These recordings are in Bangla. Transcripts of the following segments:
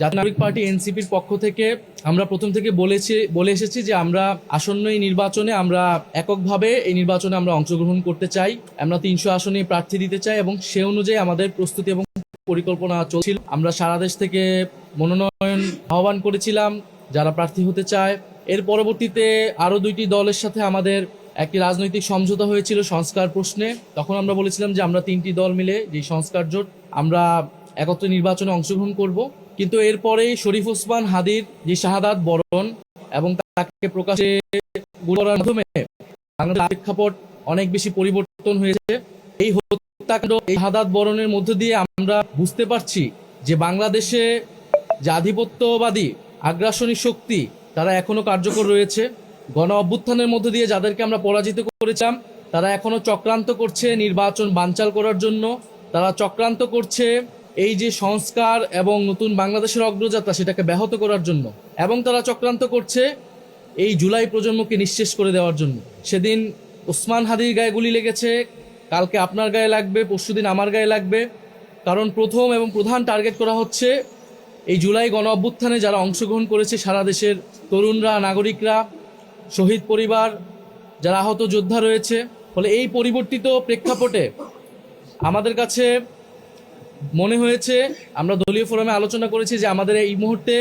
জাতীয় নাগরিক পার্টি এনসিপির পক্ষ থেকে আমরা প্রথম থেকে বলেছি, বলে এসেছি যে আমরা আসন্ন এই নির্বাচনে আমরা এককভাবে এই নির্বাচনে আমরা অংশগ্রহণ করতে চাই। আমরা তিনশো আসনে প্রার্থী দিতে চাই এবং সে অনুযায়ী আমাদের প্রস্তুতি এবং পরিকল্পনা চলছিল। আমরা সারা দেশ থেকে মনোনয়ন আহ্বান করেছিলাম, যারা প্রার্থী হতে চায়। এর পরবর্তীতে আরও দুইটি দলের সাথে আমাদের একটি রাজনৈতিক সমঝোতা হয়েছিল সংস্কার প্রশ্নে। তখন আমরা বলেছিলাম যে আমরা তিনটি দল মিলে যে সংস্কার জোট, আমরা একত্রে নির্বাচনে অংশগ্রহণ করব। কিন্তু এরপরেই শরীফ ওসমান হাদির যে শাহাদাত বরণ এবং তাকে প্রকাশে করার মাধ্যমে বাংলাদেশের প্রেক্ষাপট অনেক বেশি পরিবর্তন হয়েছে। এই হত্যাকাণ্ড, এই শাহাদাত বরণের মধ্য দিয়ে আমরা বুঝতে পারছি যে বাংলাদেশে যে আধিপত্যবাদী, আগ্রাসনী শক্তি তারা এখনও কার্যকর রয়েছে। গণ অভ্যুত্থানের মধ্য দিয়ে যাদেরকে আমরা পরাজিত করেছিলাম, তারা এখনও চক্রান্ত করছে নির্বাচন বানচাল করার জন্য। তারা চক্রান্ত করছে এই যে সংস্কার এবং নতুন বাংলাদেশের অগ্রযাত্রা সেটাকে ব্যাহত করার জন্য এবং তারা চক্রান্ত করছে এই জুলাই প্রজন্মকে নিঃশেষ করে দেওয়ার জন্য। সেদিন ওসমান হাদির গায়ে গুলি লেগেছে, কালকে আপনার গায়ে লাগবে পরশুদিন আমার গায়ে লাগবে। কারণ প্রথম এবং প্রধান টার্গেট করা হচ্ছে এই জুলাই গণ অভ্যুত্থানে যারা অংশগ্রহণ করেছে সারা দেশের তরুণরা, নাগরিকরা, শহীদ পরিবার, যারা আহত যোদ্ধা রয়েছে। ফলে এই পরিবর্তিত প্রেক্ষাপটে আমাদের কাছে মনে হয়েছে, আমরা দলীয় ফোরামে আলোচনা করেছি যে আমাদের এই মুহূর্তে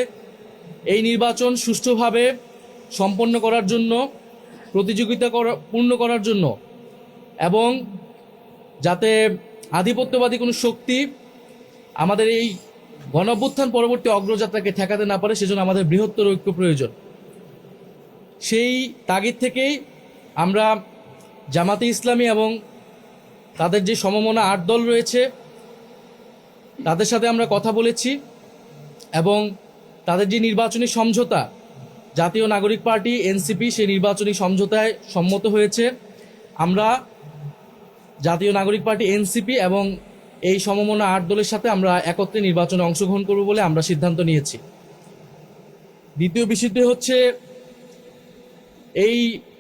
এই নির্বাচন সুষ্ঠুভাবে সম্পন্ন করার জন্য, প্রতিযোগিতা করা, পূর্ণ করার জন্য এবং যাতে আধিপত্যবাদী কোনো শক্তি আমাদের এই গণঅভ্যুত্থান পরবর্তী অগ্রযাত্রাকে ঠেকাতে না পারে, সেজন্য আমাদের বৃহত্তর ঐক্য প্রয়োজন। সেই তাগিদ থেকেই আমরা জামাতে ইসলামী এবং তাদের যে সমমনা আট দল রয়েছে তাদের সাথে আমরা কথা বলেছি এবং তাদের যে নির্বাচনী সমঝোতা, জাতীয় নাগরিক পার্টি, এনসিপি, সেই নির্বাচনী সমঝোতায় সম্মত হয়েছে। আমরা জাতীয় নাগরিক পার্টি, এনসিপি এবং এই সমমনা আট দলের সাথে আমরা একত্রে নির্বাচনে অংশগ্রহণ করব বলে আমরা সিদ্ধান্ত নিয়েছি। দ্বিতীয় বিষয়টি হচ্ছে, এই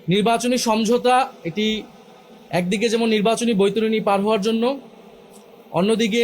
নির্বাচনী সমঝোতা এটি একদিকে যেমন নির্বাচনী বৈতরণী পার হওয়ার জন্য, অন্যদিকে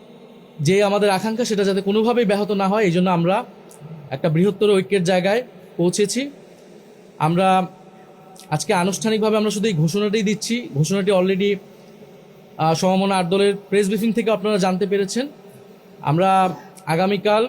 যে আমাদের আকাঙ্ক্ষা সেটা যাতে কোনোভাবেই ব্যাহত না হয়, এই জন্য আমরা একটা বৃহত্তর ঐক্যের জায়গায় পৌঁছেছি। আমরা আজকে আনুষ্ঠানিকভাবে আমরা শুধু এই ঘোষণাটাই দিচ্ছি, ঘোষণাটি অলরেডি সমমনা আট দলের প্রেস ব্রিফিং থেকে আপনারা জানতে পেরেছেন। আমরা আগামীকাল